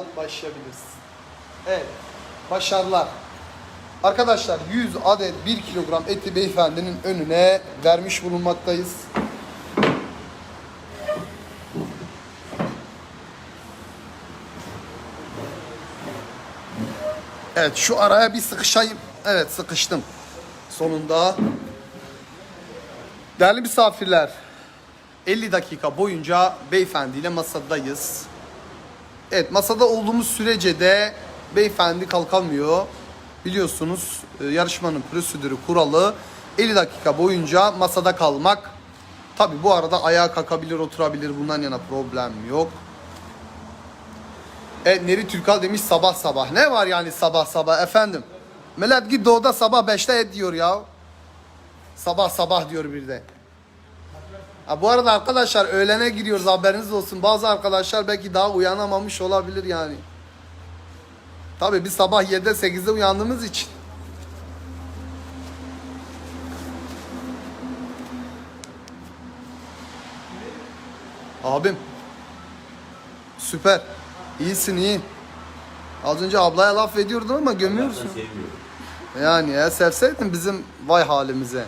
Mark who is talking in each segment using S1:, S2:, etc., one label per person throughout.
S1: an başlayabiliriz. Evet. Başarılar. Arkadaşlar 100 adet 1 kilogram eti beyefendinin önüne vermiş bulunmaktayız. Evet şu araya bir sıkışayım. Evet sıkıştım. Sonunda. Değerli misafirler. 50 dakika boyunca beyefendiyle masadayız. Evet masada olduğumuz sürece de beyefendi kalkamıyor. Biliyorsunuz e, yarışmanın prosedürü kuralı 50 dakika boyunca masada kalmak. Tabi bu arada ayağa kalkabilir oturabilir bundan yana problem yok. Evet Neri Türkal demiş sabah sabah. Ne var yani sabah sabah efendim? Millet git doğuda sabah 5'te et diyor ya. Sabah sabah diyor bir de. Ha, bu arada arkadaşlar öğlene giriyoruz haberiniz olsun. Bazı arkadaşlar belki daha uyanamamış olabilir yani. Tabii biz sabah 7'de 8'de uyandığımız için. Abim. Süper. İyisin iyi. Az önce ablaya laf ediyordun ama gömüyorsun. Yani ya sevseydin bizim vay halimize.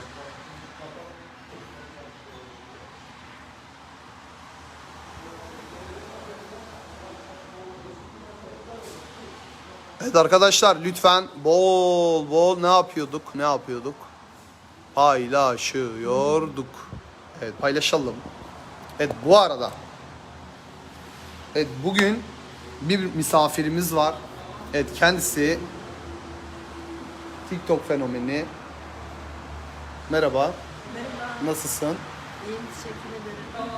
S1: Evet arkadaşlar lütfen bol bol ne yapıyorduk? Ne yapıyorduk? Paylaşıyorduk. Evet paylaşalım. Evet bu arada Evet bugün bir misafirimiz var. Evet kendisi TikTok fenomeni. Merhaba.
S2: Merhaba,
S1: Nasılsın?
S2: iyiyim teşekkür ederim.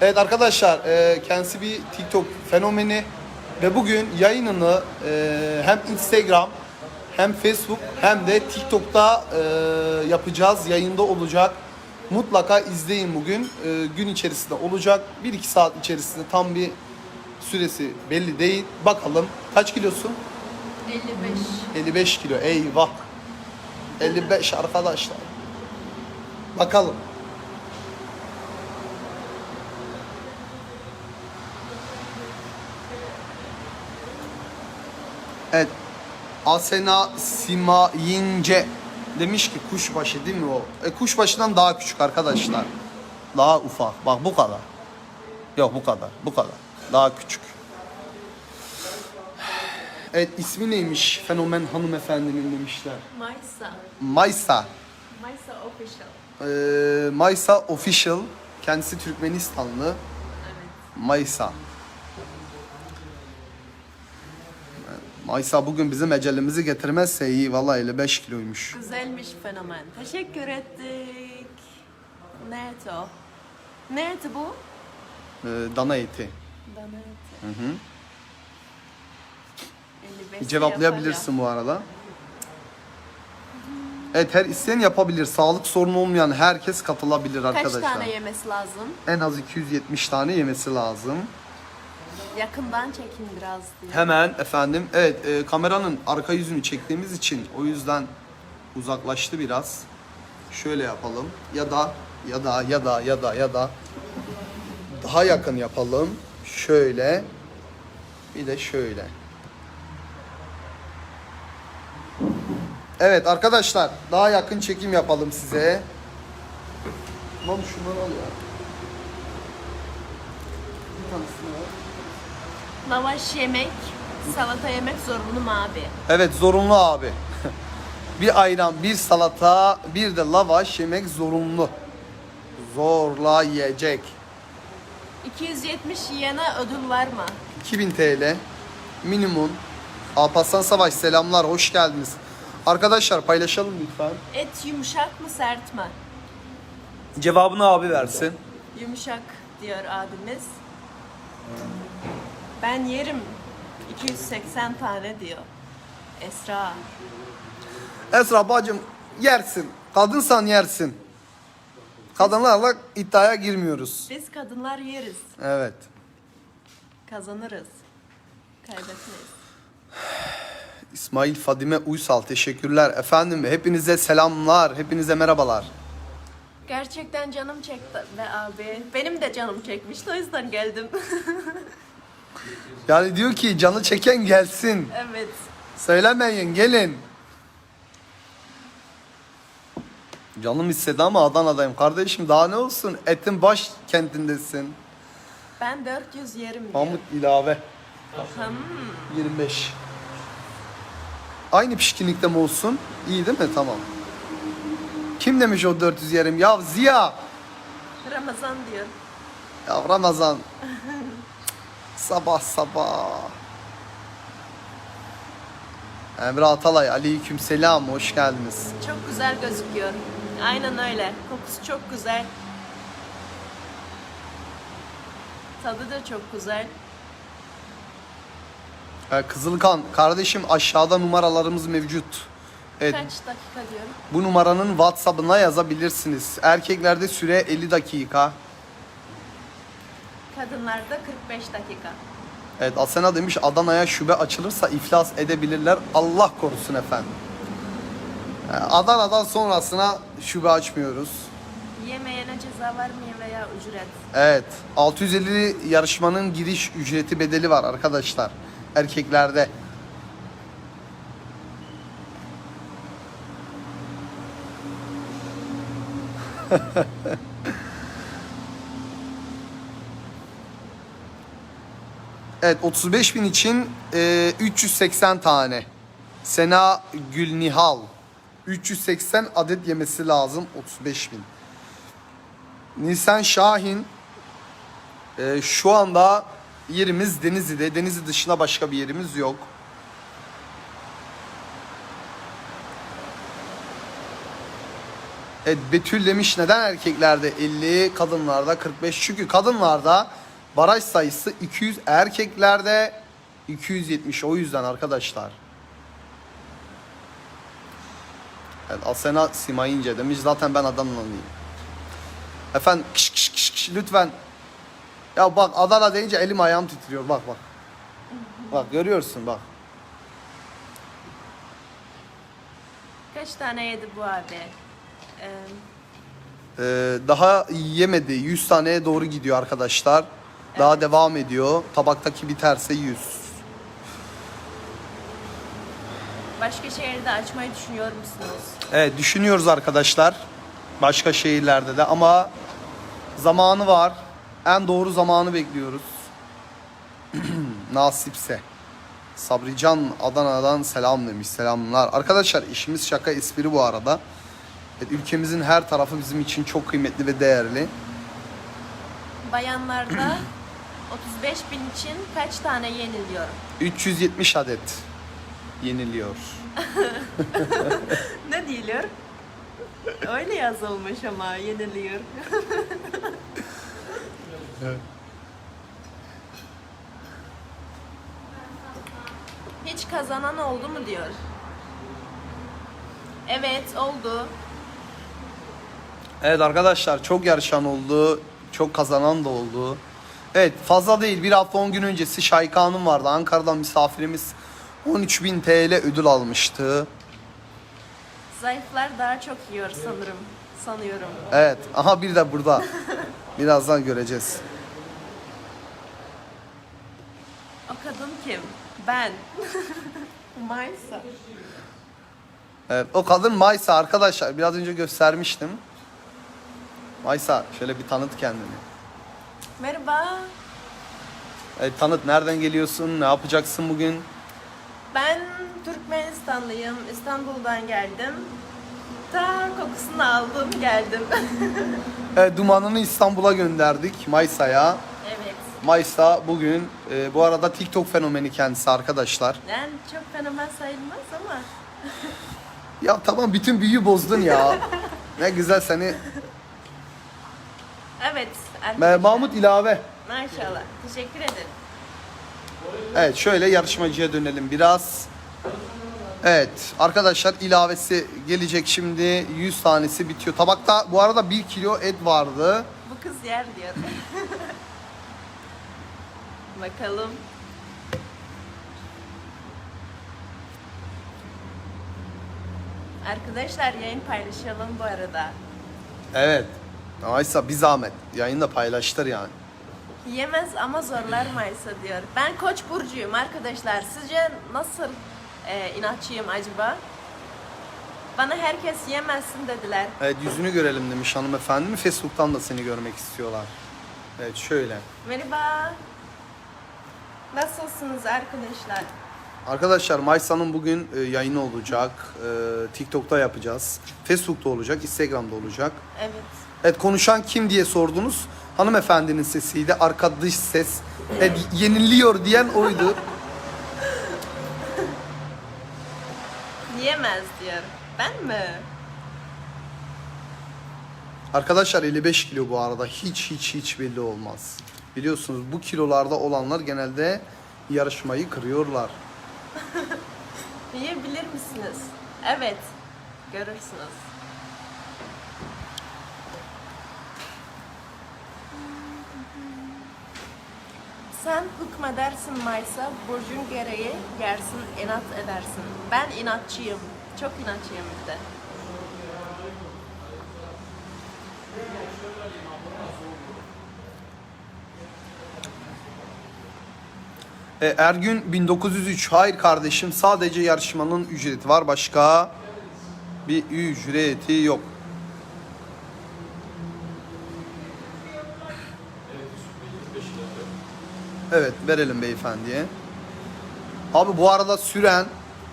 S1: Evet arkadaşlar e, kendisi bir TikTok fenomeni ve bugün yayınını e, hem Instagram hem Facebook hem de TikTok'ta e, yapacağız. Yayında olacak. Mutlaka izleyin bugün. E, gün içerisinde olacak. 1-2 saat içerisinde tam bir süresi belli değil. Bakalım kaç kilosun?
S2: 55.
S1: 55 kilo. Eyvah. 55 arkadaşlar. Bakalım. Evet. Asena Simayince demiş ki kuşbaşı değil mi o? E kuşbaşından daha küçük arkadaşlar. Daha ufak. Bak bu kadar. Yok bu kadar. Bu kadar. Daha küçük. Evet ismi neymiş fenomen hanımefendinin demişler.
S2: Maysa.
S1: Maysa.
S2: Maysa Official.
S1: Ee, Maysa Official. Kendisi Türkmenistanlı.
S2: Evet.
S1: Maysa. Maysa bugün bizim ecelimizi getirmezse iyi. Vallahi 55 kiloymuş.
S2: Güzelmiş fenomen. Teşekkür ettik. Ne eti o? Ne eti bu?
S1: Ee, dana eti.
S2: Dana eti.
S1: Hı hı.
S2: 55
S1: Cevaplayabilirsin bu arada. Evet her isteyen yapabilir. Sağlık sorunu olmayan herkes katılabilir
S2: Kaç
S1: arkadaşlar.
S2: tane yemesi lazım?
S1: En az 270 tane yemesi lazım.
S2: Yakından çekin biraz diye.
S1: Hemen efendim evet e, kameranın arka yüzünü çektiğimiz için o yüzden uzaklaştı biraz. Şöyle yapalım ya da ya da ya da ya da ya da daha yakın yapalım. Şöyle bir de şöyle. Evet arkadaşlar daha yakın çekim yapalım size. Lan şunları al ya. Bir tanesini al.
S2: Lavaş yemek, salata yemek zorunlu mu abi?
S1: Evet zorunlu abi. bir ayran, bir salata, bir de lavaş yemek zorunlu. Zorla yiyecek.
S2: 270 yene ödül var mı?
S1: 2000 TL minimum. Alparslan Savaş selamlar, hoş geldiniz. Arkadaşlar paylaşalım lütfen.
S2: Et yumuşak mı sert mi?
S1: Cevabını abi versin.
S2: Yumuşak diyor abimiz. Ben yerim 280 tane diyor. Esra.
S1: Esra bacım yersin. Kadınsan yersin. Kadınlarla iddiaya girmiyoruz.
S2: Biz kadınlar yeriz.
S1: Evet.
S2: Kazanırız. Kaybetmeyiz.
S1: İsmail Fadime Uysal teşekkürler. Efendim hepinize selamlar. Hepinize merhabalar.
S2: Gerçekten canım çekti be abi. Benim de canım çekmişti o yüzden geldim.
S1: Yani diyor ki canı çeken gelsin.
S2: Evet.
S1: Söylemeyin gelin. Canım istedi ama Adana'dayım. Kardeşim daha ne olsun? Etin baş kentindesin.
S2: Ben 400 yerim diyor.
S1: Mahmut ilave.
S2: Hmm.
S1: 25. Aynı pişkinlikte mi olsun? İyi değil mi? Tamam. Kim demiş o 400 yerim? Ya Ziya.
S2: Ramazan diyor.
S1: Ya Ramazan. sabah sabah. Emre Atalay, aleyküm selam, hoş geldiniz.
S2: Çok güzel gözüküyor. Aynen öyle. Kokusu çok güzel. Tadı da çok güzel.
S1: Ee, Kızılkan, kardeşim aşağıda numaralarımız mevcut. Evet,
S2: Kaç dakika diyorum?
S1: bu numaranın WhatsApp'ına yazabilirsiniz. Erkeklerde süre 50 dakika.
S2: Kadınlarda 45 dakika.
S1: Evet, Asena demiş Adana'ya şube açılırsa iflas edebilirler. Allah korusun efendim. Ee, Adana'dan sonrasına şube açmıyoruz.
S2: Yemeyene ceza var mı veya ücret?
S1: Evet. 650 yarışmanın giriş ücreti bedeli var arkadaşlar. Erkeklerde. evet 35 bin için e, 380 tane. Sena Gülnihal. 380 adet yemesi lazım 35 bin. Nisan Şahin ee, şu anda yerimiz Denizli'de. Denizli dışında başka bir yerimiz yok. Evet Betül demiş neden erkeklerde 50, kadınlarda 45? Çünkü kadınlarda baraj sayısı 200, erkeklerde 270 o yüzden arkadaşlar. Evet Asena Simayince demiş zaten ben Adanalıyım. Efendim kış kış kış kış lütfen. Ya bak Adana deyince elim ayağım titriyor bak bak. Bak görüyorsun bak.
S2: Kaç tane yedi bu abi? Ee,
S1: Ee, daha yemedi. 100 taneye doğru gidiyor arkadaşlar. Daha devam ediyor. Tabaktaki biterse 100.
S2: başka şehirde açmayı düşünüyor musunuz?
S1: Evet düşünüyoruz arkadaşlar. Başka şehirlerde de ama zamanı var. En doğru zamanı bekliyoruz. Nasipse. Sabrican Adana'dan selam demiş. Selamlar. Arkadaşlar işimiz şaka espri bu arada. Evet, ülkemizin her tarafı bizim için çok kıymetli ve değerli.
S2: Bayanlarda 35 bin için kaç tane yeniliyor?
S1: 370 adet yeniliyor.
S2: Ne diyor? Öyle yazılmış ama yeniliyor. Hiç kazanan oldu mu diyor. Evet oldu.
S1: Evet arkadaşlar çok yarışan oldu. Çok kazanan da oldu. Evet fazla değil bir hafta 10 gün öncesi Şayka Hanım vardı. Ankara'dan misafirimiz 13.000 TL ödül almıştı.
S2: Zayıflar daha çok yiyor sanırım. Sanıyorum.
S1: Evet aha bir de burada. Birazdan göreceğiz.
S2: O kadın kim? Ben. Maysa.
S1: Evet, o kadın Maysa arkadaşlar biraz önce göstermiştim. Maysa şöyle bir tanıt kendini.
S2: Merhaba.
S1: Evet, tanıt nereden geliyorsun ne yapacaksın bugün?
S2: Ben Türkmenistanlıyım. İstanbul'dan geldim. Ta kokusunu aldım geldim.
S1: Evet, dumanını İstanbul'a gönderdik Maysa'ya.
S2: evet.
S1: Maysa bugün e, bu arada TikTok fenomeni kendisi arkadaşlar.
S2: Yani çok fenomen sayılmaz ama.
S1: Ya tamam bütün büyüyü bozdun ya. ne güzel seni.
S2: Evet. Arkadaşlar.
S1: Mahmut ilave.
S2: Maşallah. Teşekkür ederim.
S1: Evet şöyle yarışmacıya dönelim biraz. Evet arkadaşlar ilavesi gelecek şimdi 100 tanesi bitiyor. Tabakta bu arada 1 kilo et vardı.
S2: Bu kız yer diyor. Bakalım. Arkadaşlar yayın paylaşalım bu arada.
S1: Evet. Maysa bir zahmet. Yayında paylaştır yani.
S2: Yemez ama zorlar Maysa diyor. Ben Koç burcuyum arkadaşlar. Sizce nasıl e, inatçıyım acaba? Bana herkes yemezsin dediler.
S1: Evet yüzünü görelim demiş hanımefendi mi? Facebook'tan da seni görmek istiyorlar. Evet şöyle.
S2: Merhaba. Nasılsınız arkadaşlar?
S1: Arkadaşlar Maysa'nın bugün e, yayını olacak. E, TikTok'ta yapacağız. Facebook'ta olacak, Instagram'da olacak.
S2: Evet.
S1: Evet konuşan kim diye sordunuz. Hanımefendinin sesiydi. Arka dış ses. Evet, yeniliyor diyen oydu.
S2: Yemez diyor. Ben mi?
S1: Arkadaşlar 55 kilo bu arada. Hiç hiç hiç belli olmaz. Biliyorsunuz bu kilolarda olanlar genelde yarışmayı kırıyorlar.
S2: Yiyebilir misiniz? Evet. Görürsünüz. Sen hükmedersin Maysa, burcun gereği yersin, inat edersin. Ben inatçıyım. Çok inatçıyım bir de.
S1: E, Ergün 1903. Hayır kardeşim sadece yarışmanın ücreti var. Başka bir ücreti yok. Evet verelim beyefendiye. Abi bu arada süren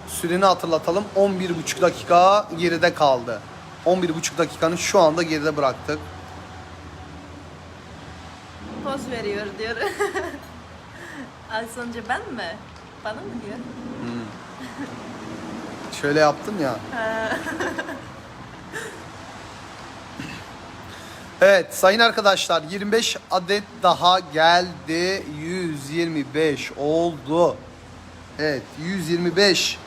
S1: süreni hatırlatalım 11,5 dakika geride kaldı. 11,5 dakikanı şu anda geride bıraktık.
S2: Poz veriyor diyor. Az önce ben mi? Bana mı diyor?
S1: Şöyle yaptın ya. evet sayın arkadaşlar 25 adet daha geldi. 125 oldu. Evet 125.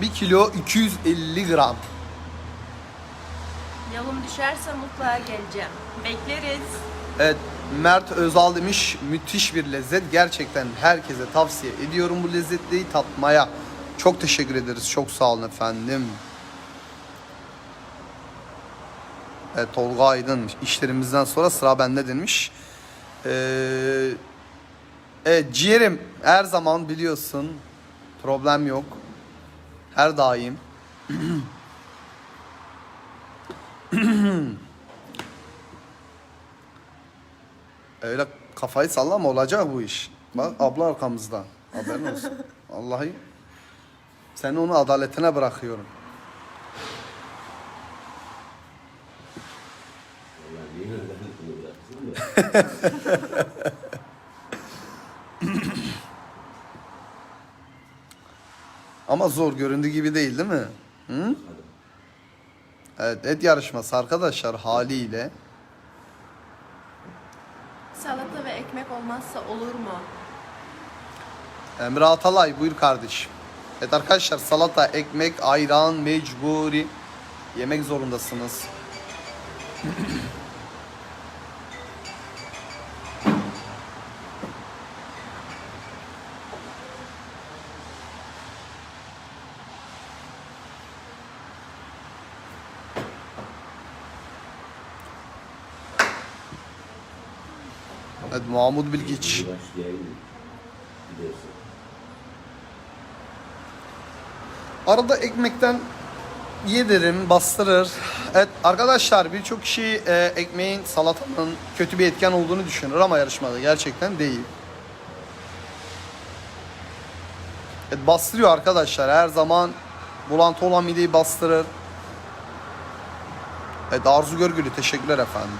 S1: 1 kilo 250 gram.
S2: Yolum düşerse mutlaka geleceğim. Bekleriz.
S1: Evet Mert Özal demiş müthiş bir lezzet. Gerçekten herkese tavsiye ediyorum bu lezzetliyi tatmaya. Çok teşekkür ederiz. Çok sağ olun efendim. Evet Tolga Aydın işlerimizden sonra sıra bende demiş. Ee, evet ciğerim her zaman biliyorsun problem yok. Her daim. Öyle kafayı sallama olacak bu iş. Bak abla arkamızda. Haberin olsun. Vallahi seni onu adaletine bırakıyorum. Ama zor göründüğü gibi değil değil mi? Hı? Evet et yarışması arkadaşlar haliyle.
S2: Salata ve ekmek olmazsa olur mu?
S1: Emre Atalay buyur kardeşim. Evet arkadaşlar salata, ekmek, ayran mecburi yemek zorundasınız. Evet Mahmut Bilgiç. Arada ekmekten yedirin, bastırır. Evet arkadaşlar birçok kişi e, ekmeğin salatanın kötü bir etken olduğunu düşünür ama yarışmada gerçekten değil. Evet, bastırıyor arkadaşlar her zaman bulantı olan mideyi bastırır. Evet Arzu Görgülü teşekkürler efendim.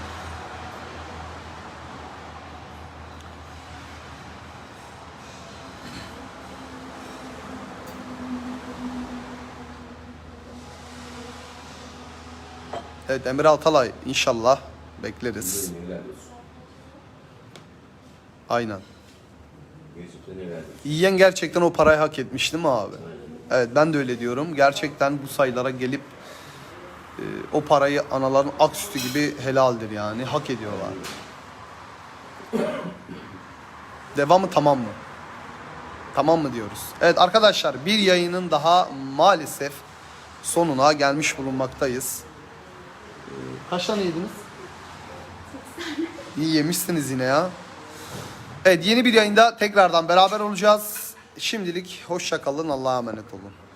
S1: Evet Emre Atalay inşallah bekleriz. Aynen. Yiyen gerçekten o parayı hak etmiş değil mi abi? Evet ben de öyle diyorum. Gerçekten bu sayılara gelip e, o parayı anaların ak sütü gibi helaldir yani. Hak ediyorlar. Devamı tamam mı? Tamam mı diyoruz? Evet arkadaşlar bir yayının daha maalesef sonuna gelmiş bulunmaktayız. Kaç tane yediniz? İyi yemişsiniz yine ya. Evet yeni bir yayında tekrardan beraber olacağız. Şimdilik hoşça kalın. Allah'a emanet olun.